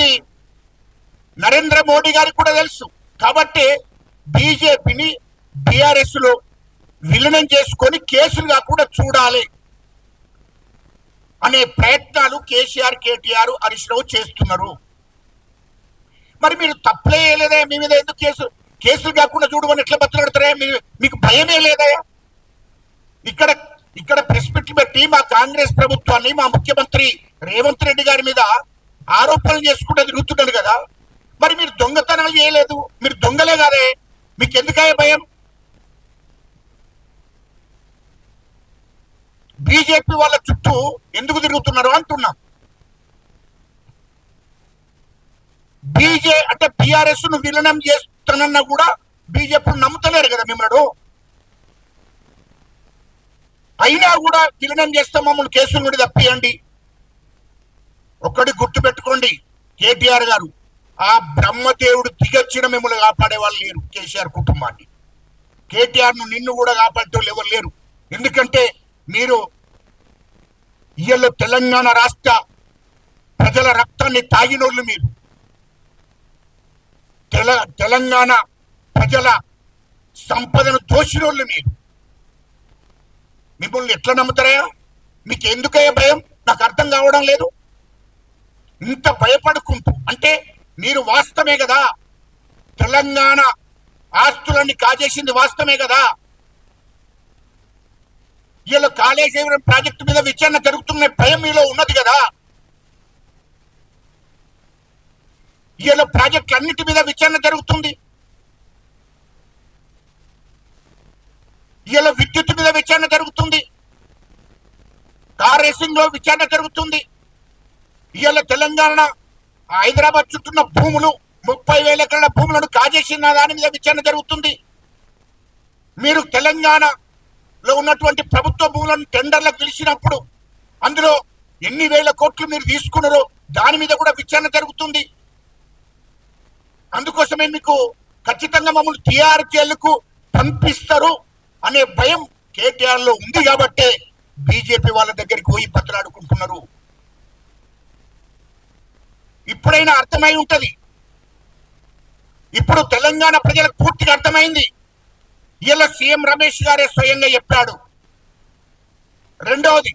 అది నరేంద్ర మోడీ గారికి కూడా తెలుసు. కాబట్టి బీజేపీని బీఆర్ఎస్లో విలీనం చేసుకొని కేసులుగా కూడా చూడాలి అనే ప్రయత్నాలు కేసీఆర్ కేటీఆర్ హరీష్ రావు చేస్తున్నారు. మరి మీరు తప్పులే మీ మీద ఎందుకు కేసు? కేసులు కాకుండా చూడమని ఎట్లా బతులాడతారా మీ మీకు భయమే లేదా? ఇక్కడ ఇక్కడ ప్రెస్ పెట్టి మా కాంగ్రెస్ ప్రభుత్వాన్ని మా ముఖ్యమంత్రి రేవంత్ రెడ్డి గారి మీద ఆరోపణలు చేసుకుంటూ తిరుగుతున్నాడు కదా. మరి మీరు దొంగతనాలు చేయలేదు. మీరు దొంగలే కాదే. మీకు ఎందుకయ్యే భయం? బీజేపీ వాళ్ళ చుట్టూ ఎందుకు తిరుగుతున్నారు అంటున్నాం. బీజే అంటే బీఆర్ఎస్ను విలీనం చేస్తానన్నా కూడా బీజేపీ నమ్ముతలేరు కదా మిమ్మల్ని. అయినా కూడా విలీనం చేస్తే మమ్మల్ని కేసులు కూడా తప్పియండి. ఒక్కటి గుర్తు పెట్టుకోండి కేటీఆర్ గారు. ఆ బ్రహ్మదేవుడు దిగొచ్చిన మిమ్మల్ని కాపాడే వాళ్ళు లేరు కేసీఆర్ కుటుంబాన్ని. కేటీఆర్ను నిన్ను కూడా కాపాడేటోళ్ళు ఎవరు లేరు. ఎందుకంటే మీరు ఇయ్యలో తెలంగాణ రాష్ట్ర ప్రజల రక్తాన్ని తాగినోళ్ళు మీరు. తెల తెలంగాణ ప్రజల సంపదను దోషినోళ్ళు మీరు. మిమ్మల్ని ఎట్లా నమ్ముతారయ్యా? మీకు ఎందుకయ్యా భయం? నాకు అర్థం కావడం లేదు. ఇంత భయపడుకుంటూ అంటే మీరు వాస్తవమే కదా? తెలంగాణ ఆస్తులన్నీ కాజేసింది వాస్తవమే కదా? వీళ్ళు కాళేశ్వరం ప్రాజెక్టు మీద విచారణ జరుగుతున్న భయం మీలో ఉన్నది కదా? వీళ్ళ ప్రాజెక్టులు అన్నిటి మీద విచారణ జరుగుతుంది. వీళ్ళ విద్యుత్ మీద విచారణ జరుగుతుంది. కార్ రేసింగ్లో విచారణ జరుగుతుంది. ఇవాళ తెలంగాణ హైదరాబాద్ చుట్టూన్న భూములు ముప్పై వేల ఎకరాల భూములను కాజేసిన దాని మీద విచారణ జరుగుతుంది. మీరు తెలంగాణలో ఉన్నటువంటి ప్రభుత్వ భూములను టెండర్లకు పిలిచినప్పుడు అందులో ఎన్ని వేల కోట్లు మీరు తీసుకున్నారో దాని మీద కూడా విచారణ జరుగుతుంది. అందుకోసమే మీకు ఖచ్చితంగా మమ్మల్ని టీఆర్ జైలుకు పంపిస్తారు అనే భయం కేటీఆర్లో ఉంది కాబట్టే బీజేపీ వాళ్ళ దగ్గరికి పోయి బతలాడుకుంటున్నారు. ఇప్పుడైనా అర్థమై ఉంటది. ఇప్పుడు తెలంగాణ ప్రజలకు పూర్తిగా అర్థమైంది. ఇలా సీఎం రమేష్ గారే స్వయంగా చెప్పాడు. రెండవది